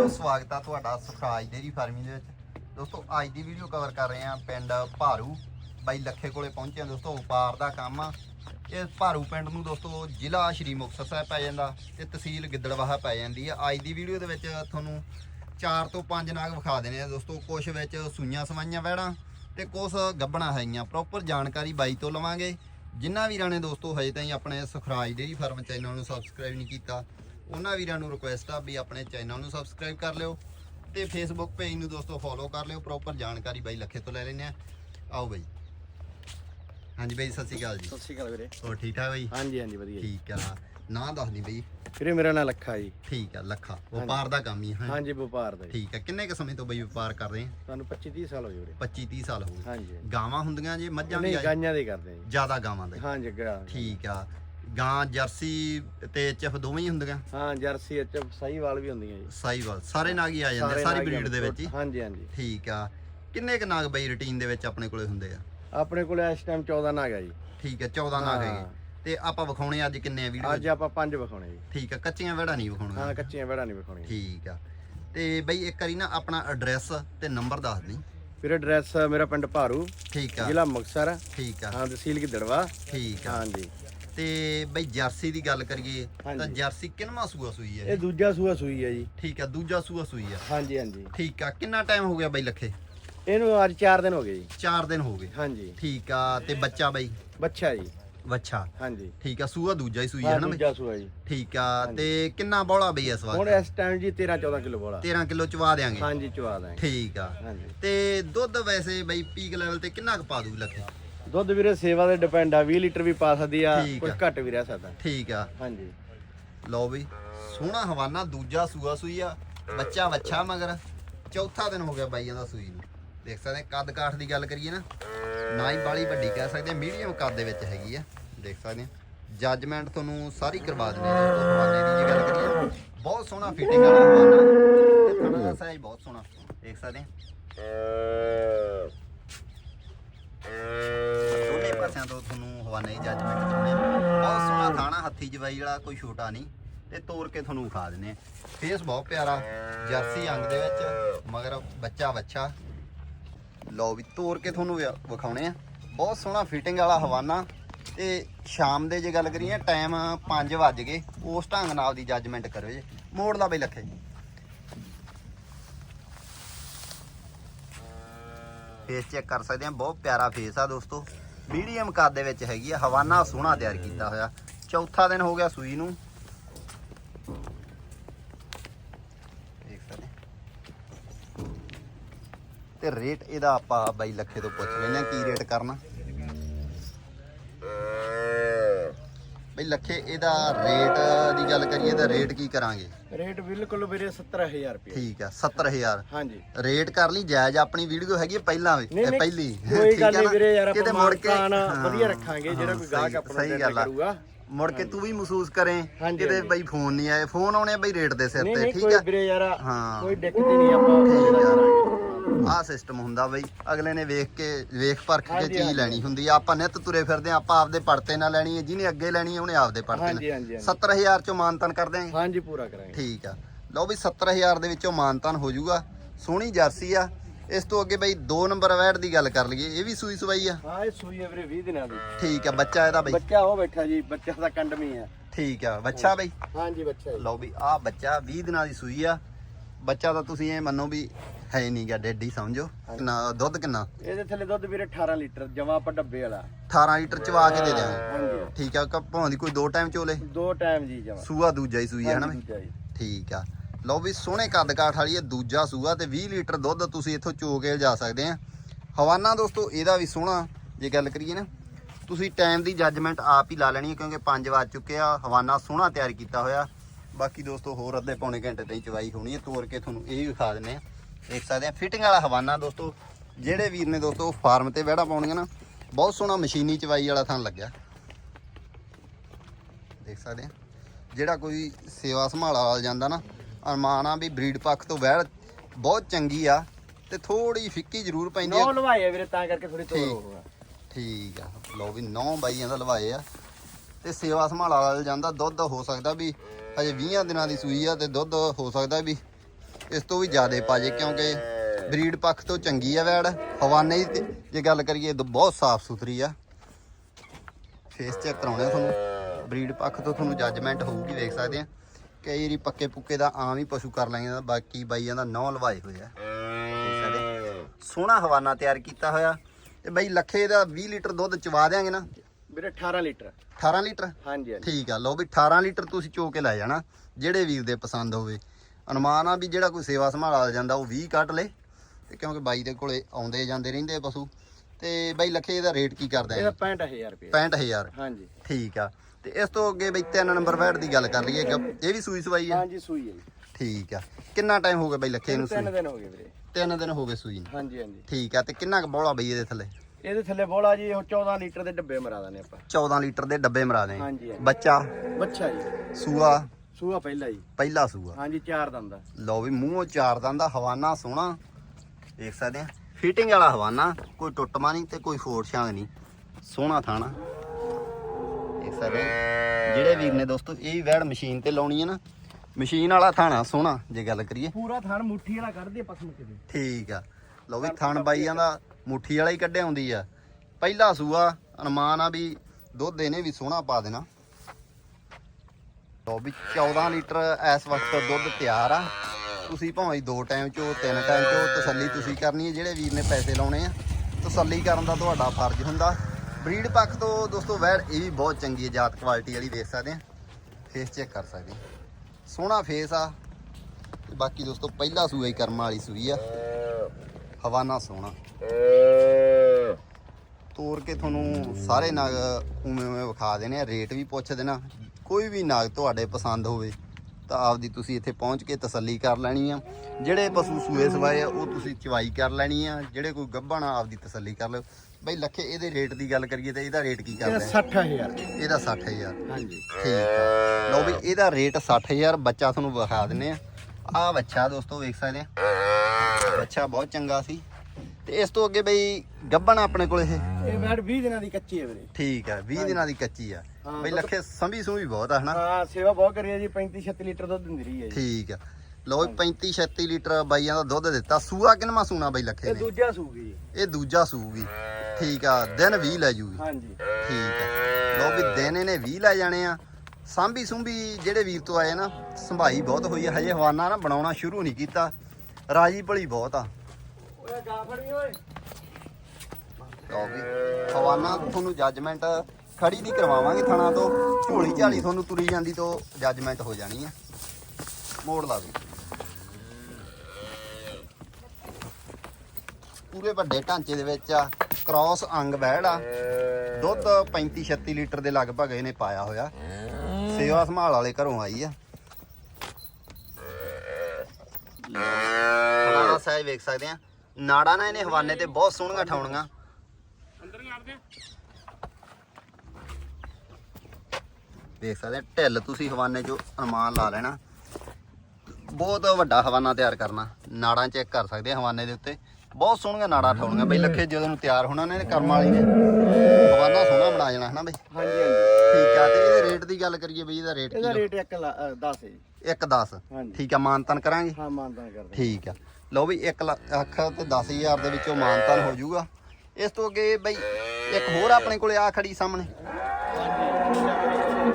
ਵੀਰੋ ਸਵਾਗਤ ਆ ਤੁਹਾਡਾ ਸੁਖਰਾਜ ਡੇਰੀ ਫਾਰਮਿੰਗ ਦੇ ਵਿੱਚ। ਦੋਸਤੋ, ਅੱਜ ਦੀ ਵੀਡੀਓ ਕਵਰ ਕਰ ਰਹੇ ਆ ਪਿੰਡ ਭਾਰੂ। ਬਾਈ ਲੱਖੇ ਕੋਲੇ ਪਹੁੰਚੇ ਆ ਦੋਸਤੋ, ਵਪਾਰ ਦਾ ਕੰਮ ਆ। ਇਹ ਭਾਰੂ ਪਿੰਡ ਨੂੰ ਦੋਸਤੋ, ਜ਼ਿਲ੍ਹਾ ਸ਼੍ਰੀ ਮੁਕਤਸਰ ਸਾਹਿਬ ਪੈ ਜਾਂਦਾ ਤੇ ਤਹਿਸੀਲ ਗਿੱਦੜਵਾਹਾ ਪੈ ਜਾਂਦੀ ਆ। ਅੱਜ ਦੀ ਵੀਡੀਓ ਦੇ ਵਿੱਚ ਤੁਹਾਨੂੰ 4 ਤੋਂ 5 ਨਾਗ ਵਿਖਾ ਦੇਣੇ ਆ ਦੋਸਤੋ। ਕੁਝ ਵਿੱਚ ਸੂਈਆਂ ਸਵਾਈਆਂ ਵਹਿੜਾਂ ਤੇ ਕੁਝ ਗੱਬਣਾ ਹੈਗੀਆਂ। ਪ੍ਰੋਪਰ ਜਾਣਕਾਰੀ ਬਾਈ ਤੋਂ ਲਵਾਂਗੇ। ਜਿਨ੍ਹਾਂ ਵੀਰਾਂ ਨੇ ਦੋਸਤੋ, ਹਜੇ ਤਾਈਂ ਆਪਣੇ ਸੁਖਰਾਜ ਡੇਰੀ ਫਾਰਮ ਚੈਨਲ ਨੂੰ ਸਬਸਕ੍ਰਾਈਬ ਨਹੀਂ ਕੀਤਾ ਉਹਨਾਂ ਵੀਰਾਂ ਨੂੰ ਰਿਕੁਐਸਟ ਆ ਵੀ ਆਪਣੇ ਚੈਨਲ ਨੂੰ ਸਬਸਕ੍ਰਾਈਬ ਕਰ ਲਿਓ ਤੇ ਫੇਸਬੁੱਕ ਪੇਜ ਨੂੰ ਦੋਸਤੋ ਫੋਲੋ ਕਰ ਲਿਓ ਪ੍ਰੋਪਰ ਜਾਣਕਾਰੀ ਬਾਈ ਲੱਖੇ ਤੋਂ ਲੈ ਲੈਣੇ ਆ ਆਓ ਬਾਈ। ਹਾਂਜੀ ਬਾਈ ਸਤਿ ਸ਼੍ਰੀ ਅਕਾਲ ਜੀ। ਸਤਿ ਸ਼੍ਰੀ ਅਕਾਲ ਵੀਰੇ। ਹੋਰ ਠੀਕ ਠਾਕ ਬਾਈ? ਹਾਂਜੀ ਹਾਂਜੀ ਵਧੀਆ ਜੀ। ਠੀਕ ਆ। ਨਾਂ ਦੱਸ ਦੀ ਬਾਈ। ਵੀਰੇ ਮੇਰਾ ਨਾਮ ਲੱਖਾ ਜੀ। ਠੀਕ ਆ ਲੱਖਾ। ਵਪਾਰ ਦਾ ਕੰਮ ਹੀ ਹੈ? ਹਾਂਜੀ ਵਪਾਰ ਦਾ ਜੀ। ਠੀਕ ਆ। ਕਿੰਨੇ ਕ ਸਮੇਂ ਤੋਂ ਬਾਈ ਵਪਾਰ ਕਰ ਰਹੇ ਆ? ਤੁਹਾਨੂੰ 25 30 ਸਾਲ ਹੋ ਗਏ ਵੀਰੇ। 25 30 ਸਾਲ ਹੋ ਗਏ। ਹਾਂਜੀ ਗਾਵਾਂ ਹੁੰਦੀਆਂ ਜੇ ਮੱਝਾਂ ਵੀ ਨਹੀਂ ਆ ਗਾਈਆਂ ਦੇ ਕਰਦੇ ਜੀ। ਜ਼ਿਆਦਾ ਗਾਵਾਂ ਦੇ। ਹਾਂਜੀ ਗੜਾ ਠੀਕ ਆ। ਗਾਂ ਜਰਸੀ ਤੇ ਚਫ ਦੋਵੇਂ ਹੀ ਹੁੰਦੀਆਂ? ਹਾਂ ਜਰਸੀ ਐਚ ਸਾਈਵਾਲ ਵੀ ਹੁੰਦੀਆਂ ਜੀ। ਸਾਈਵਾਲ ਸਾਰੇ ਨਾਗ ਹੀ ਆ ਜਾਂਦੇ ਸਾਰੀ ਹੀ ਬਰੀਡ ਦੇ ਵਿੱਚ ਹੀ? ਹਾਂਜੀ ਹਾਂਜੀ। ਠੀਕ ਆ। ਕਿੰਨੇ ਕ ਨਾਗ ਬਈ ਰੁਟੀਨ ਦੇ ਵਿੱਚ ਆਪਣੇ ਕੋਲੇ ਹੁੰਦੇ ਆ? ਆਪਣੇ ਕੋਲ ਇਸ ਟਾਈਮ 14 ਨਾਗ ਆ ਜੀ। ਠੀਕ ਆ 14 ਨਾਗ ਹਾਂ। ਹੈਗੇ ਤੇ ਆਪਾਂ ਵਿਖਾਉਣੇ ਅੱਜ ਕਿੰਨੇ ਆ ਵੀਡੀਓ ਅੱਜ ਆਪਾਂ ਪੰਜ ਵਿਖਾਉਣੇ ਜੀ। ਠੀਕ ਆ ਕੱਚੀਆਂ ਵੜਾ ਨਹੀਂ ਹਾਂ ਵਿਖਾਉਣੀਆਂ ਕੱਚੀਆਂ ਵੜਾ ਨਹੀਂ ਵਿਖਾਉਣੀਆਂ। ਠੀਕ ਆ। ਤੇ ਬਈ ਇੱਕ ਵਾਰੀ ਨਾ ਆਪਣਾ ਐਡਰੈਸ ਤੇ ਨੰਬਰ ਦੱਸ ਦੀ ਵੀਰੇ ਐਡਰੈਸ ਮੇਰਾ ਪਿੰਡ ਭਾਰੂ ਠੀਕ ਆ। ਜ਼ਿਲ੍ਹਾ ਮੁਕਤਸਰ ਠੀਕ ਆ। ਹਾਂ ਤਹਿਸੀਲ ਗਿੱਦੜਵਾ। ਠੀਕ ਆ। ਹਾਂਜੀ। ਤੇ ਬਈ ਜਰਸੀ ਦੀ ਗੱਲ ਕਰੀਏ ਤਾਂ ਹਾਂਜੀ। ਜਰਸੀ ਕਿੰਨਵਾਂ ਸੂਆ ਸੂਈ ਹੈ ਇਹ ਦੂਜਾ ਸੂਆ ਸੂਈ ਹੈ ਜੀ। ਠੀਕ ਆ ਦੂਜਾ ਸੂਆ ਸੂਈ ਆ ਹਾਂਜੀ ਹਾਂਜੀ। ਠੀਕ ਆ ਕਿੰਨਾ ਟਾਈਮ ਹੋ ਗਿਆ ਬਈ ਲੱਖੇ? ਇਹਨੂੰ ਅੱਜ 4 ਦਿਨ ਹੋ ਗਏ ਜੀ। 4 ਦਿਨ ਹੋ ਗਏ। ਹਾਂਜੀ। ਠੀਕ ਆ ਤੇ ਬੱਚਾ ਬਈ? ਬੱਚਾ ਜੀ। ਵੱਛਾ ਹਾਂਜੀ। ਠੀਕ ਆ ਸੂਆ ਦੂਜਾ ਹੀ ਸੂਈ ਹੈ ਹਾਂ ਨਾ ਬਈ? ਦੂਜਾ ਸੂਆ ਜੀ। ਠੀਕ ਆ ਤੇ ਕਿੰਨਾ ਬੌਲਾ ਬਈ ਇਸ ਹੁਣ ਵਾਰ ਇਸ ਟਾਈਮ ਜੀ 13 14 ਕਿਲੋ ਬੋਲਾ। 13 ਕਿਲੋ ਚਵਾ ਦੇਾਂਗੇ ਹਾਂਜੀ ਚਵਾ ਦਾਂਗੇ ਠੀਕ ਆ। ਹਾਂਜੀ। ਤੇ ਦੁੱਧ ਵੈਸੇ ਬਈ ਪੀਕ ਲੈਵਲ ਤੇ ਕਿੰਨਾ ਕੁ ਪਾ ਦੂ ਲੱਖੇ? ਦੁੱਧ ਵੀਰੇ ਸੇਵਾ ਤੇ ਡਿਪੈਂਡ ਆ 20 ਲੀਟਰ ਵੀ ਪਾ ਸਕਦੀ ਆ ਠੀਕ ਕੁਝ ਆ। ਘੱਟ ਵੀ ਰਹਿ ਸਕਦਾ। ਠੀਕ ਆ। ਹਾਂਜੀ। ਲਓ ਬਈ ਸੋਹਣਾ ਹਵਾਨਾ ਦੂਜਾ ਸੂਆ ਸੂਈ ਆ ਬੱਚਾ ਵੱਛਾ ਮਗਰ। ਚੌਥਾ ਦਿਨ ਹੋ ਗਿਆ ਬਾਈਆਂ ਦਾ ਸੂਈ ਨੂੰ। ਦੇਖ ਸਕਦੇ ਆ, ਕੱਦ ਕਾਠ ਦੀ ਗੱਲ ਕਰੀਏ ਨਾ ਨਾ ਹੀ ਬਾਲੀ ਵੱਡੀ ਕਹਿ ਸਕਦੇ ਮੀਡੀਅਮ ਕੱਦ ਦੇ ਵਿੱਚ ਹੈਗੀ ਆ। ਦੇਖ ਸਕਦੇ ਆ। ਜੱਜਮੈਂਟ ਤੁਹਾਨੂੰ ਸਾਰੀ ਕਰਵਾ ਦਿੰਦੇ ਆ ਦੋਸਤੋ ਹਵਾਨੇ ਦੀ ਜੇ ਗੱਲ ਕਰੀਏ। ਬਹੁਤ ਸੋਹਣਾ ਫਿਟਿੰਗ ਵਾਲਾ ਹਵਾਨਾ। ਤੇ ਦਾ ਸਾਈਜ਼ ਬਹੁਤ ਸੋਹਣਾ। ਦੇਖ ਸਕਦੇ ਆ। ਪਾਸਿਆਂ ਤੋਂ ਤੁਹਾਨੂੰ ਹਵਾਨੇ ਜੱਜਮੈਂਟ ਚਾਹੁੰਦੇ ਬਹੁਤ ਸੋਹਣਾ ਥਾਣਾ, ਹੱਥੀ ਜਵਾਈ ਵਾਲਾ, ਕੋਈ ਛੋਟਾ ਨਹੀਂ। ਤੇ ਤੋੜ ਕੇ ਤੁਹਾਨੂੰ ਵਿਖਾ ਦਿੰਨੇ ਫੇਸ ਬਹੁਤ ਪਿਆਰਾ, ਜਰਸੀ ਅੰਗ ਦੇ ਵਿੱਚ, ਮਗਰ ਬੱਚਾ ਬੱਚਾ। ਲਓ ਵੀ ਤੋੜ ਕੇ ਤੁਹਾਨੂੰ ਵਿਖਾਉਣੇ ਆ ਬਹੁਤ ਸੋਹਣਾ ਫਿਟਿੰਗ ਵਾਲਾ ਹਵਾਨਾ। ਤੇ ਸ਼ਾਮ ਦੇ ਜੇ ਗੱਲ ਕਰੀਏ ਟਾਈਮ 5 ਵੱਜ ਗਏ। ਉਸ ਢੰਗ ਨਾਲ ਦੀ ਜੱਜਮੈਂਟ ਕਰੋ ਜੇ। ਮੋੜ ਲਾ ਬਈ ਲੱਖੇ। ਫੇਸ ਚੈੱਕ ਕਰ ਸਕਦੇ ਆ ਬਹੁਤ ਪਿਆਰਾ ਫੇਸ ਆ ਦੋਸਤੋ। ਮੀਡੀਅਮ ਕੱਦ ਦੇ ਵਿੱਚ ਹੈਗੀ ਆ, ਹਵਾਨਾ ਸੋਹਣਾ ਤਿਆਰ ਕੀਤਾ ਹੋਇਆ। ਚੌਥਾ ਦਿਨ ਹੋ ਗਿਆ ਸੂਈ ਨੂੰ। ਤੇ ਰੇਟ ਇਹਦਾ ਆਪਾਂ ਬਾਈ ਲੱਖੇ ਤੋਂ ਪੁੱਛ ਲੈਂਦੇ ਆ, ਕੀ ਰੇਟ ਕਰਨਾ। ਬਈ ਲੱਖੇ ਇਹਦਾ ਰੇਟ ਦੀ ਗੱਲ ਕਰੀਏ ਤਾਂ ਰੇਟ ਕੀ ਕਰਾਂਗੇ? ਰੇਟ ਬਿਲਕੁਲ ਵੀਰੇ 70000 ਰੁਪਏ। ਠੀਕ ਆ 70000 ਹਾਂਜੀ। ਰੇਟ ਕਰ ਲਈ ਜਾਇਜ਼ ਆਪਣੀ ਵੀਡੀਓ ਹੈਗੀ ਹੈ ਪਹਿਲਾਂ ਵੀ ਇਹ ਪਹਿਲੀ। ਕੋਈ ਠੀਕ ਗੱਲ ਨਹੀਂ? ਵੀਰੇ ਯਾਰ ਕਿਤੇ ਆਪਾਂ ਮੁੜ ਕੇ ਵਧੀਆ ਰੱਖਾਂਗੇ ਜਿਹੜਾ ਕੋਈ ਗਾਹਕ ਆਪਣਾ ਆ। ਕਰੂਗਾ। ਮੁੜ ਕੇ ਤੂੰ ਵੀ ਮਹਿਸੂਸ ਕਰੇ ਕਿਤੇ। ਬਈ ਫੋਨ ਨਹੀਂ ਆਏ ਫੋਨ ਆਉਣੇ ਬਈ ਰੇਟ ਦੇ ਸਿਰ ਤੇ ਠੀਕ ਕੋਈ ਆ? ਵੀਰੇ ਯਾਰ ਹਾਂ। ਕੋਈ ਦਿੱਕਤ ਨਹੀਂ ਆਪਾਂ ਠੀਕ ਆ। ਆਹ ਸਿਸਟਮ ਹੁੰਦਾ ਬਈ ਅਗਲੇ ਨੇ ਵੇਖ ਕੇ ਵੇਖ ਪਰਖ ਕੇ ਚੀਜ਼। ਲੈਣੀ ਹੁੰਦੀ ਆ। ਆਪਾਂ ਨਿੱਤ ਤੁਰੇ ਫਿਰਦੇ ਆ ਆਪਾਂ ਆਪਦੇ ਪੜਤੇ ਨਾਲ ਲੈਣੀ ਹੈ ਜਿਹਨੇ ਅੱਗੇ ਲੈਣੀ ਹੈ ਉਹਨੇ ਆਪਦੇ ਪੜਤੇ ਨਾਲ। ਹਾਂਜੀ ਹਾਂਜੀ। 70000 ਚੋਂ ਮਾਨਤਨ ਕਰਦੇ ਆਂ ਹਾਂਜੀ ਪੂਰਾ ਕਰਾਂਗੇ। ਠੀਕ ਆ। ਲਓ ਵੀ 70000 ਦੇ ਵਿੱਚੋਂ ਮਾਨਤਨ ਹੋ ਜਾਊਗਾ। ਸੋਹਣੀ ਜਰਸੀ ਆ। ਇਸ ਤੋਂ ਅੱਗੇ ਬਈ 2 ਨੰਬਰ ਵੈਟ ਦੀ ਗੱਲ ਕਰ ਲਈਏ। ਇਹ ਵੀ ਸੂਈ ਸਵਾਈ ਆ। ਹਾਂ ਇਹ ਸੂਈ ਵੀਰੇ 20 ਦਿਨਾਂ ਦੀ। ਠੀਕ ਆ ਬੱਚਾ ਇਹਦਾ ਬਈ। ਬੱਚਾ ਉਹ ਬੈਠਾ ਜੀ ਬੱਚਾ ਦਾ ਕੰਡਮੀ ਹੈ ਠੀਕ ਆ ਬੱਚਾ ਬਈ। ਹਾਂਜੀ ਬੱਚਾ ਲਓ ਵੀ ਆਹ ਬੱਚਾ 20 ਦਿਨਾਂ ਦੀ ਸੂਈ ਆ। ਬੱਚਾ ਤਾਂ ਤੁਸੀਂ ਇਹ ਮੰਨੋ ਵੀ ਹੈ ਨਹੀਂ ਗਾ ਡੈਡੀ ਸਮਝੋ। ਕਿੰਨਾ ਦੁੱਧ ਕਿੰਨਾ? ਇਹਦੇ ਥੱਲੇ ਦੁੱਧ ਵੀਰੇ 18 ਲੀਟਰ ਜਮਾ ਆਪਾਂ ਡੱਬੇ ਵਾਲਾ। 18 ਲੀਟਰ ਚਵਾ ਕੇ ਦੇ ਦਿਆਂਗੇ। ਠੀਕ ਆ ਭਾਂ ਦੀ ਕੋਈ ਦੋ ਟਾਈਮ ਚੋਲੇ। ਦੋ ਟਾਈਮ ਜੀ ਜਮਾ। ਸੂਆ ਦੂਜਾ ਹੀ ਸੂਈ ਹੈ ਨਾ ਠੀਕ ਆ। ਲਓ ਵੀ ਸੋਹਣੇ ਕੱਦ ਕਾਠ ਵਾਲੀ ਇਹ ਦੂਜਾ ਸੂਆ ਤੇ 20 ਲੀਟਰ ਦੁੱਧ ਤੁਸੀਂ ਇੱਥੋਂ ਚੋ ਕੇ ਜਾ ਸਕਦੇ ਆ। ਹਵਾਨਾ ਦੋਸਤੋ ਇਹਦਾ ਵੀ ਸੋਹਣਾ ਜੇ ਗੱਲ ਕਰੀਏ ਨਾ ਤੁਸੀਂ ਟਾਈਮ ਦੀ ਜੱਜਮੈਂਟ ਆਪ ਹੀ ਲਾ ਲੈਣੀ ਹੈ ਕਿਉਂਕਿ 5 ਵੱਜ ਚੁੱਕੇ ਆ ਹਵਾਨਾ ਸੋਹਣਾ ਤਿਆਰ ਕੀਤਾ ਹੋਇਆ। ਬਾਕੀ ਦੋਸਤੋ ਹੋਰ ਅੱਧੇ ਪੌਣੇ ਘੰਟੇ ਤਾਈਂ ਚਵਾਈ ਹੋਣੀ ਹੈ ਤੋੜ ਕੇ ਤੁਹਾਨੂੰ ਇਹ ਵੀ ਵਿਖਾ ਦਿੰਨੇ ਆ। ਦੇਖ ਸਕਦੇ ਆ ਫਿਟਿੰਗ ਵਾਲਾ ਹਵਾਨਾ ਦੋਸਤੋ ਜਿਹੜੇ ਵੀਰ ਨੇ ਦੋਸਤੋ ਫਾਰਮ ਤੇ ਵਿਹੜਾ ਪਾਉਣੀਆਂ ਨਾ ਬਹੁਤ ਸੋਹਣਾ ਮਸ਼ੀਨੀ ਚਵਾਈ ਵਾਲਾ ਥਾਂ ਲੱਗਿਆ। ਦੇਖ ਸਕਦੇ ਆ ਜਿਹੜਾ ਕੋਈ ਸੇਵਾ ਸੰਭਾਲਾ ਵਾਲ ਜਾਂਦਾ ਨਾ ਅਰਮਾਨ ਆ ਵੀ ਬਰੀਡ ਪੱਖ ਤੋਂ ਵਹਿੜ ਬਹੁਤ ਚੰਗੀ ਆ ਤੇ ਥੋੜੀ ਫਿੱਕੀ ਜ਼ਰੂਰ ਪੈਂਦੀ ਆ। ਨੌ ਲਵਾਏ ਵੀਰੇ ਤਾਂ ਕਰਕੇ ਥੋੜੀ ਤੋੜ। ਹੋਊਗਾ ਠੀਕ ਆ। ਲਓ ਵੀ ਨੌ ਬਾਈਆਂ ਦਾ ਲਵਾਏ ਆ। ਤੇ ਸੇਵਾ ਸੰਭਾਲਾ ਵਾਲ ਜਾਂਦਾ ਦੁੱਧ ਹੋ ਸਕਦਾ ਵੀ ਹਜੇ 20 ਦਿਨਾਂ ਦੀ ਸੂਈ ਆ ਤੇ ਦੁੱਧ ਹੋ ਸਕਦਾ ਵੀ ਇਸ ਤੋਂ ਵੀ ਜ਼ਿਆਦਾ ਪਾ ਜੇ ਕਿਉਂਕਿ ਬਰੀਡ ਪੱਖ ਤੋਂ ਚੰਗੀ ਆ ਵੈੜ ਹਵਾਨੇ ਦੀ ਜੇ ਗੱਲ ਕਰੀਏ ਤਾਂ ਬਹੁਤ ਸਾਫ਼ ਸੁਥਰੀ ਆ। ਫੇਸ ਚੈੱਕ ਕਰਾਉਣੇ ਤੁਹਾਨੂੰ। ਬਰੀਡ ਪੱਖ ਤੋਂ ਤੁਹਾਨੂੰ ਜੱਜਮੈਂਟ ਹੋਊਗੀ ਦੇਖ ਸਕਦੇ ਆ। ਕਈ ਵਾਰੀ ਪੱਕੇ ਪੁੱਕੇ ਦਾ ਆਮ ਹੀ ਪਸ਼ੂ ਕਰ ਲੈਂਦਾ ਬਾਕੀ ਬਾਈਆਂ ਦਾ ਨੌ ਲਵਾਏ ਹੋਏ ਆ। ਦੇਖ ਸਕਦੇ ਆ। ਸੋਹਣਾ ਹਵਾਨਾ ਤਿਆਰ ਕੀਤਾ ਹੋਇਆ। ਤੇ ਬਾਈ ਲੱਖੇ ਦਾ 20 ਲੀਟਰ ਦੁੱਧ ਚਵਾ ਦਿਆਂਗੇ ਨਾ। ਵੀਰੇ 18 ਲੀਟਰ। 18 ਲੀਟਰ? ਹਾਂਜੀ ਹਾਂਜੀ। ਠੀਕ ਆ ਲਓ ਵੀ 18 ਲੀਟਰ ਤੁਸੀਂ ਚੋ ਕੇ ਲੈ ਜਾਣਾ। ਜਿਹੜੇ ਵੀਰ ਦੇ ਪਸੰਦ ਹੋਵੇ। ਅਨੁਮਾਨ ਆ ਵੀ ਜਿਹੜਾ ਕੋਈ ਸੇਵਾ ਸੰਭਾਲ ਜਾਂਦਾ ਉਹ 20 ਕੱਢ ਲੇ। ਤੇ ਕਿਉਂਕਿ ਬਾਈ ਦੇ ਕੋਲੇ ਆਉਂਦੇ ਜਾਂਦੇ ਰਹਿੰਦੇ ਆ ਪਸ਼ੂ। ਤੇ ਬਾਈ ਲੱਖੇ ਇਹਦਾ ਰੇਟ ਕੀ ਕਰਦਾ ਇਹਦਾ ਹੈ 65000 ਰੁਪਏ 65000 ਹਾਂਜੀ। ਠੀਕ ਆ। ਤੇ ਇਸ ਤੋਂ ਅੱਗੇ ਬਈ ਤਿੰਨ ਨੰਬਰ ਵੈਟ ਦੀ ਗੱਲ ਕਰ ਲਈਏ ਇਹ ਵੀ ਸੂਈ ਸਵਾਈ ਆ? ਹਾਂਜੀ ਸੂਈ ਹੈ ਠੀਕ ਆ। ਕਿੰਨਾ ਟਾਈਮ ਹੋ ਗਿਆ ਬਈ ਲੱਖੇ ਨੂੰ ਤਿੰਨ ਦਿਨ ਹੋ ਗਏ ਵੀਰੇ। ਤਿੰਨ ਦਿਨ ਹੋ ਗਏ ਸੂਈ ਨੂੰ? ਹਾਂਜੀ ਹਾਂਜੀ। ਠੀਕ ਆ। ਤੇ ਕਿੰਨਾ ਕੁ ਬੋਲਾ ਬਈ ਇਹਦੇ ਥੱਲੇ? ਇਹਦੇ ਥੱਲੇ ਬੋਲਾ ਜੀ ਉਹ 14 ਲੀਟਰ ਦੇ ਡੱਬੇ ਮਰਾ ਦਾਨੇ ਆਪਾਂ। 14 ਲੀਟਰ ਦੇ ਡੱਬੇ ਮਰਾ ਦੇ। ਹਾਂਜੀ। ਬੱਚਾ? ਬੱਚਾ ਜੀ। ਸੂਆ? ਸੂਆ ਪਹਿਲਾ ਜੀ। ਪਹਿਲਾ ਸੂਆ। ਹਾਂਜੀ ਚਾਰ ਦੰਦ ਦਾ ਲਓ ਵੀ ਮੂੰਹੋਂ ਚਾਰ ਦੰਦ ਦਾ ਹਵਾਨਾ ਸੋਹਣਾ। ਦੇਖ ਸਕਦੇ ਆ ਫਿਟਿੰਗ ਵਾਲਾ ਹਵਾਨਾ ਕੋਈ ਟੁੱਟਮਾ ਨਹੀਂ ਤੇ ਕੋਈ ਫੋੜ ਛਾਂਗ ਨਹੀਂ। ਸੋਹਣਾ ਥਾਣਾ। ਦੇਖ ਸਕਦੇ। ਜਿਹੜੇ ਵੀਰ ਨੇ ਦੋਸਤੋ ਇਹ ਵੈੜ ਮਸ਼ੀਨ ਤੇ ਲਾਉਣੀ ਹੈ ਨਾ। ਮਸ਼ੀਨ ਵਾਲਾ ਥਾਣਾ ਸੋਹਣਾ ਜੇ ਗੱਲ ਕਰੀਏ। ਪੂਰਾ ਥਣ ਮੁੱਠੀ ਵਾਲਾ ਕੱਢਦੇ ਪਸਮ ਕਿਤੇ ਠੀਕ ਆ। ਲਓ ਵੀ ਥਣ ਬਾਈਆਂ ਦਾ ਮੁੱਠੀ ਵਾਲਾ ਹੀ ਕੱਢਿਆ ਹੁੰਦੀ ਆ। ਪਹਿਲਾ ਸੂਆ ਅਨੁਮਾਨ ਆ ਵੀ ਦੁੱਧ ਇਹਨੇ ਵੀ ਸੋਹਣਾ ਪਾ ਦੇਣਾ। ਲਓ ਵੀ 14 ਲੀਟਰ ਇਸ ਵਕਤ ਦੁੱਧ ਤਿਆਰ ਆ। ਤੁਸੀਂ ਭਾਵੇਂ ਦੋ ਟਾਈਮ ਚੋ ਤਿੰਨ ਟਾਈਮ ਚੋ ਤਸੱਲੀ ਤੁਸੀਂ ਕਰਨੀ ਹੈ, ਜਿਹੜੇ ਵੀਰ ਨੇ ਪੈਸੇ ਲਾਉਣੇ ਆ। ਤਸੱਲੀ ਕਰਨ ਦਾ ਤੁਹਾਡਾ ਫਰਜ਼ ਹੁੰਦਾ। ਬਰੀਡ ਪੱਖ ਤੋਂ ਦੋਸਤੋ ਵੈੜ ਇਹ ਵੀ ਬਹੁਤ ਚੰਗੀ ਹੈ, ਜਾਤ ਕੁਆਲਿਟੀ ਵਾਲੀ ਦੇਖ ਸਕਦੇ ਆ। ਫੇਸ ਚੈੱਕ ਕਰ ਸਕਦੇ ਆ। ਸੋਹਣਾ ਫੇਸ ਆ। ਤੇ ਬਾਕੀ ਦੋਸਤੋ, ਪਹਿਲਾ ਸੂਆ ਹੀ ਕਰਮਾਂ ਵਾਲੀ ਸੂਈ ਆ। ਹਵਾਨਾ ਸੋਹਣਾ। ਤੋਰ ਕੇ ਤੁਹਾਨੂੰ ਸਾਰੇ ਨਾਗ ਉਵੇਂ ਉਵੇਂ ਵਿਖਾ ਦੇਣੇ ਆ। ਰੇਟ ਵੀ ਪੁੱਛ ਦੇਣਾ। ਕੋਈ ਵੀ ਨਾਗ ਤੁਹਾਡੇ ਪਸੰਦ ਹੋਵੇ ਤਾਂ ਆਪਦੀ ਤੁਸੀਂ ਇੱਥੇ ਪਹੁੰਚ ਕੇ ਤਸੱਲੀ ਕਰ ਲੈਣੀ ਆ। ਜਿਹੜੇ ਪਸ਼ੂ ਸੂਏ ਸਵਾਏ ਆ ਉਹ ਤੁਸੀਂ ਚਵਾਈ ਕਰ ਲੈਣੀ ਆ। ਜਿਹੜੇ ਕੋਈ ਗੱਭਣ ਆ ਆਪਦੀ ਤਸੱਲੀ ਕਰ ਲਿਓ। ਬਈ ਲੱਖੇ ਇਹਦੇ ਰੇਟ ਦੀ ਗੱਲ ਕਰੀਏ ਤਾਂ ਇਹਦਾ ਰੇਟ ਕੀ ਕਰਦਾ ਹੈ? 60000 ਇਹਦਾ 60000 ਹਾਂਜੀ। ਠੀਕ ਆ। ਲਓ ਵੀ ਇਹਦਾ ਰੇਟ 60000 ਬੱਚਾ ਤੁਹਾਨੂੰ ਵਿਖਾ ਦਿੰਨੇ ਆ। ਆ ਬੱਚਾ ਦੋਸਤੋ ਵੇਖ ਸਕਦੇ ਆ। ਬੱਚਾ ਬਹੁਤ ਚੰਗਾ ਸੀ। ਤੇ ਇਸ ਤੋਂ ਅੱਗੇ ਬਈ ਗੱਬਣ ਆਪਣੇ ਕੋਲ ਇਹ? ਇਹ ਬੈਡ 20 ਦਿਨਾਂ ਦੀ ਕੱਚੀ ਹੈ ਵੀਰੇ। ਠੀਕ ਆ 20 ਦਿਨਾਂ ਦੀ ਕੱਚੀ ਆ। ਹਾਂ, ਬਈ ਲੱਖੇ ਸੰਭੀ ਸੁਭੀ ਬਹੁਤ ਆ ਹਨਾ? ਹਾਂ ਸੇਵਾ ਬਹੁਤ ਕਰੀ ਹੈ ਜੀ 35 36 ਲੀਟਰ ਦੁੱਧ ਦਿੰਦੀ ਰਹੀ ਹੈ ਜੀ। ਠੀਕ ਆ। ਲਓ ਵੀ 35 36 ਲੀਟਰ ਬਾਈਆਂ ਦਾ ਦੁੱਧ ਦਿੱਤਾ। ਸੂਆ ਕਿੰਨਵਾ ਸੂਣਾ ਬਈ ਲੱਖੇ ਇਹ ਨੇ? ਦੂਜਾ ਸੂਗੀ ਜੀ। ਇਹ ਦੂਜਾ ਸੂਗੀ। ਠੀਕ ਆ ਦਿਨ 20 ਲੈ ਜੂਗੀ। ਹਾਂਜੀ। ਠੀਕ ਹੈ ਲੋ ਵੀ ਦਿਨ ਇਹਨੇ 20 ਲੈ ਜਾਣੇ ਆ। ਸਾਂਭੀ ਸੁੰਭੀ ਜਿਹੜੇ ਵੀਰ ਤੋਂ ਆਏ ਨਾ ਸੰਭਾਈ ਬਹੁਤ ਹੋਈ ਆ। ਹਜੇ ਹਵਾਨਾ ਨਾ ਬਣਾਉਣਾ ਸ਼ੁਰੂ ਨਹੀਂ ਕੀਤਾ। ਰਾਜੀ ਭਲੀ ਬਹੁਤ ਆ। ਗਾ ਫੜੀ ਓਏ। ਲਓ ਵੀ ਹਵਾਨਾ ਤੁਹਾਨੂੰ ਜੱਜਮੈਂਟ ਖੜੀ ਨਹੀਂ ਕਰਵਾਵਾਂਗੇ ਥਾਣਾ ਤੋਂ। ਝੋਲੀ ਝਾਲੀ ਤੁਹਾਨੂੰ ਤੁਰੀ ਜਾਂਦੀ ਤੋਂ ਜੱਜਮੈਂਟ ਹੋ ਜਾਣੀ ਆ। ਮੋੜ ਲਾ ਵੀ। ਪੂਰੇ ਵੱਡੇ ਢਾਂਚੇ ਦੇ ਵਿੱਚ ਆ ਕ੍ਰਾਸ ਅੰਗ ਬੈੜ ਆ। ਦੁੱਧ 35 36 ਲੀਟਰ ਦੇ ਲਗਭਗ ਇਹਨੇ ਪਾਇਆ ਹੋਇਆ। ਸੇਵਾ ਸੰਭਾਲ ਵਾਲੇ ਘਰੋਂ ਆਈ ਆ। ਨਾੜਾ ਸਾਹਿਬ ਵੇਖ ਸਕਦੇ ਆ। ਨਾੜਾ ਨਾ ਇਹਨੇ ਹਵਾਨੇ ਤੇ ਬਹੁਤ ਸੋਹਣੀਆਂ ਠਾਉਣੀਆਂ। ਵੇਖ ਸਕਦੇ ਆ ਢਿੱਲ ਤੁਸੀਂ ਹਵਾਨੇ 'ਚੋਂ ਅਨੁਮਾਨ ਲਾ ਲੈਣਾ। ਬਹੁਤ ਵੱਡਾ ਹਵਾਨਾ ਤਿਆਰ ਕਰਨਾ। ਨਾੜਾਂ ਚੈੱਕ ਕਰ ਸਕਦੇ ਆ ਹਵਾਨੇ ਦੇ ਉੱਤੇ। ਬਹੁਤ ਸੋਹਣੀਆਂ ਨਾੜਾਂ ਠਾਉਣੀਆਂ ਬਈ ਲੱਖੇ ਜਦੋਂ ਨੂੰ ਤਿਆਰ ਹੋਣਾ ਨੇ ਕਰਮ ਵਾਲੀ ਨੇ। ਹਵਾਨਾ ਸੋਹਣਾ ਬਣਾ ਜਾਣਾ ਹਨਾ ਬਈ। ਹਾਂਜੀ ਹਾਂਜੀ। ਠੀਕ ਆ ਤੇ ਇਹਦੇ ਰੇਟ ਦੀ ਗੱਲ ਕਰੀਏ ਬਈ ਇਹਦਾ ਰੇਟ ਇਹਦਾ ਰੇਟ 1 10 ਹੈ ਜੀ। 1.10 ਹਾਂਜੀ। ਠੀਕ ਆ ਮਾਨਤਨ ਕਰਾਂਗੇ? ਹਾਂ ਮਾਨਦਾਨ ਕਰਦੇ ਠੀਕ ਆ। ਲਓ ਵੀ 1 ਲੱਖ ਤੇ 10000 ਦੇ ਵਿੱਚੋਂ ਮਾਨਤਨ ਹੋ ਜਾਊਗਾ। ਇਸ ਤੋਂ ਅੱਗੇ ਬਈ ਇੱਕ ਹੋਰ ਆਪਣੇ ਕੋਲੇ ਆ ਖੜੀ ਸਾਹਮਣੇ।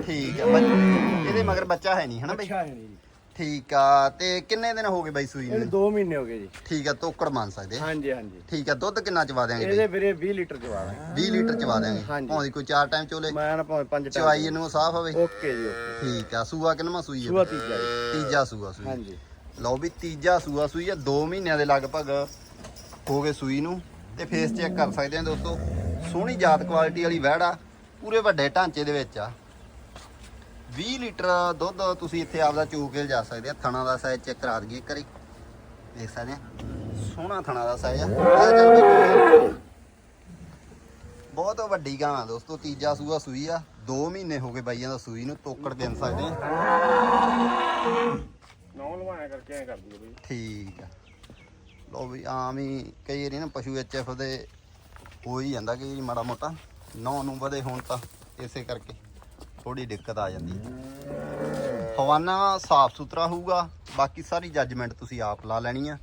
ਠੀਕ ਆ ਬਈ ਇਹਦੇ ਮਗਰ ਬੱਚਾ ਹੈ ਨਹੀਂ ਹਨਾ ਬਈ? ਹੈ ਠੀਕ ਆ ਤੇ ਕਿੰਨੇ ਦਿਨ ਹੋ ਗਏ ਬਾਈ ਸੂਈ ਨੂੰ? 2 ਮਹੀਨੇ ਹੋ ਗਏ ਜੀ। ਠੀਕ ਆ ਤੋਕੜ ਮੰਨ ਸਕਦੇ। ਹਾਂਜੀ ਹਾਂਜੀ। ਠੀਕ ਆ ਦੁੱਧ ਕਿੰਨਾ ਚਵਾ ਦਿਆਂਗੇ ਇਹਦੇ ਵੀਰੇ 20 ਲੀਟਰ ਜਵਾਬ ਹੈ 20 ਲੀਟਰ ਚਵਾ ਹਾਂਜੀ। ਭਾਵੇਂ ਕੋਈ ਚਾਰ ਟਾਈਮ ਚੋਲੇ ਮੈਂ ਨਾ ਭਾਵੇਂ ਪੰਜ ਟਾਈਮ ਚਵਾਈ ਇਹਨੂੰ ਸਾਫ਼ ਹੋਵੇ। ਓਕੇ ਜੀ ਠੀਕ ਆ ਸੂਆ ਕਿੰਨਵਾ ਸੂਈ ਸੂਆ ਹੈ ਤੀਜਾ ਜੀ। ਤੀਜਾ ਸੂਆ ਸੂਈ। ਹਾਂਜੀ। ਲਓ ਵੀ ਤੀਜਾ ਸੂਆ ਸੂਈ ਆ 2 ਮਹੀਨਿਆਂ ਦੇ ਲਗਭਗ ਹੋ ਗਏ ਸੂਈ ਨੂੰ। ਤੇ ਫੇਸ ਚੈੱਕ ਕਰ ਸਕਦੇ ਆ ਦੋਸਤੋ। ਸੋਹਣੀ ਜਾਤ ਕੁਆਲਿਟੀ ਵਾਲੀ ਵਹਿੜ ਆ, ਪੂਰੇ ਵੱਡੇ ਢਾਂਚੇ ਦੇ ਵਿੱਚ ਆ। 20 ਲੀਟਰ ਦੁੱਧ ਤੁਸੀਂ ਇੱਥੇ ਆਪਦਾ ਚੋ ਕੇ ਲਿਜਾ ਸਕਦੇ ਆ। ਥਣਾ ਦਾ ਸਾਈਜ਼ ਚੈੱਕ ਕਰਾ ਦਈਏ ਇੱਕ ਦੇਖ ਸਕਦੇ ਆ। ਸੋਹਣਾ ਥਣਾ ਦਾ ਸਾਈਜ਼ ਆ। ਬਹੁਤ ਵੱਡੀ ਗਾਂ ਆ ਦੋਸਤੋ, ਤੀਜਾ ਸੂਆ ਸੂਈ ਆ। 2 ਮਹੀਨੇ ਹੋ ਗਏ ਬਾਈਆਂ ਦਾ ਸੂਈ ਨੂੰ, ਤੋਕੜ ਗਿਣ ਸਕਦੇ ਆ। ਨੌ ਲਵਾਇਆ ਕਰਕੇ ਐ ਕਰਦੀ ਹੈ ਬਈ। ਠੀਕ ਆ। ਲੋ ਵੀ ਆਮ ਹੀ ਕਈ ਵਾਰੀ ਨਾ ਪਸ਼ੂ ਐਚਐਫ ਦੇ ਹੋ ਹੀ ਜਾਂਦਾ ਕਿ ਮਾੜਾ ਮੋਟਾ। ਨੌ ਨੂੰ ਵਧੇ ਹੋਣ ਤਾਂ ਇਸੇ ਕਰਕੇ ਥੋੜੀ ਦਿੱਕਤ ਆ ਜਾਂਦੀ ਹੈ। ਹਵਾਨਾ ਸਾਫ਼ ਸੁਥਰਾ ਹੋਊਗਾ, ਬਾਕੀ ਸਾਰੀ ਜੱਜਮੈਂਟ ਤੁਸੀਂ ਆਪ ਲਾ ਲੈਣੀ ਆ।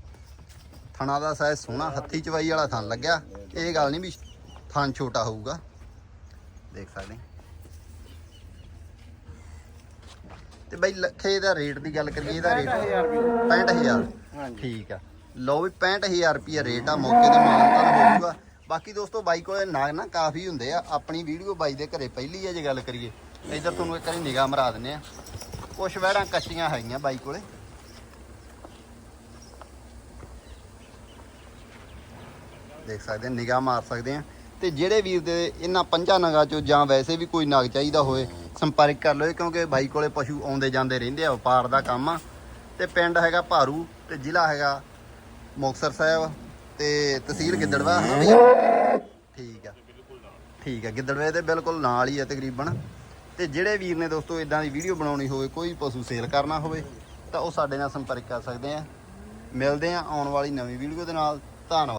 ਥਣਾ ਦਾ ਸਾਇਜ਼ ਸੋਹਣਾ, ਹੱਥੀ ਚਵਾਈ ਵਾਲਾ ਥਣ ਲੱਗਿਆ। ਇਹ ਗੱਲ ਨਹੀਂ ਵੀ ਥਣ ਛੋਟਾ ਹੋਊਗਾ। ਦੇਖ ਸਕਦੇ ਤੇ ਬਈ ਲੱਖੇ ਦਾ ਰੇਟ ਦੀ ਗੱਲ ਕਰੀਏ ਇਹਦਾ ਰੇਟ 65000 ਹਾਂਜੀ। ਠੀਕ ਆ। ਲਓ ਵੀ 65000 ਰੁਪਿਆ ਰੇਟ ਆ ਮੌਕੇ ਤੇ ਮਾਨਤਾਨ ਹੋਊਗਾ ਬਾਕੀ ਦੋਸਤੋ ਬਾਈ ਕੋਲੇ ਨਾਗ ਨਾ ਕਾਫੀ ਹੁੰਦੇ ਆ। ਆਪਣੀ ਵੀਡੀਓ ਬਾਈ ਦੇ ਘਰੇ ਪਹਿਲੀ ਆ ਜੇ ਗੱਲ ਕਰੀਏ। ਇਧਰ ਤੁਹਾਨੂੰ ਇੱਕ ਵਾਰੀ ਨਿਗਾਹ ਮਰਾ ਦਿੰਨੇ ਆ। ਕੁਛ ਵਹਿੜਾਂ ਕੱਚੀਆਂ ਹੈਗੀਆਂ ਬਾਈ ਕੋਲੇ। ਦੇਖ ਸਕਦੇ ਆ ਨਿਗਾਹ ਮਾਰ ਸਕਦੇ ਆ। ਤੇ ਜਿਹੜੇ ਵੀਰ ਦੇ ਇਹਨਾਂ ਪੰਜਾਂ ਨਗਾਂ ਚੋਂ ਜਾਂ ਵੈਸੇ ਵੀ ਕੋਈ ਨਗ ਚਾਹੀਦਾ ਹੋਏ ਸੰਪਰਕ ਕਰ ਲਓ ਕਿਉਂਕਿ ਬਾਈ ਕੋਲੇ ਪਸ਼ੂ ਆਉਂਦੇ ਜਾਂਦੇ ਰਹਿੰਦੇ ਆ, ਵਪਾਰ ਦਾ ਕੰਮ ਆ। ਤੇ ਪਿੰਡ ਹੈਗਾ ਭਾਰੂ ਤੇ ਜ਼ਿਲ੍ਹਾ ਹੈਗਾ ਮੁਕਤਸਰ ਸਾਹਿਬ ਤੇ ਤਹਿਸੀਲ ਗਿੱਦੜਵਾ ਹਨਾ ਭਈਆ? ਠੀਕ ਆ। ਠੀਕ ਆ, ਗਿੱਦੜਵੇ ਦੇ ਬਿਲਕੁਲ ਨਾਲ ਹੀ ਆ ਤਕਰੀਬਨ। ਤੇ ਜਿਹੜੇ ਵੀਰ ਨੇ ਦੋਸਤੋ ਇਦਾਂ ਦੀ ਵੀਡੀਓ ਬਣਾਉਣੀ ਹੋਵੇ, ਕੋਈ ਪਸ਼ੂ ਸੇਲ ਕਰਨਾ ਹੋਵੇ, ਤਾਂ ਉਹ ਸਾਡੇ ਨਾਲ ਸੰਪਰਕ ਕਰ ਸਕਦੇ ਆ। ਮਿਲਦੇ ਆ ਆਉਣ ਵਾਲੀ ਨਵੀਂ ਵੀਡੀਓ ਦੇ ਨਾਲ। ਧੰਨਵਾਦ।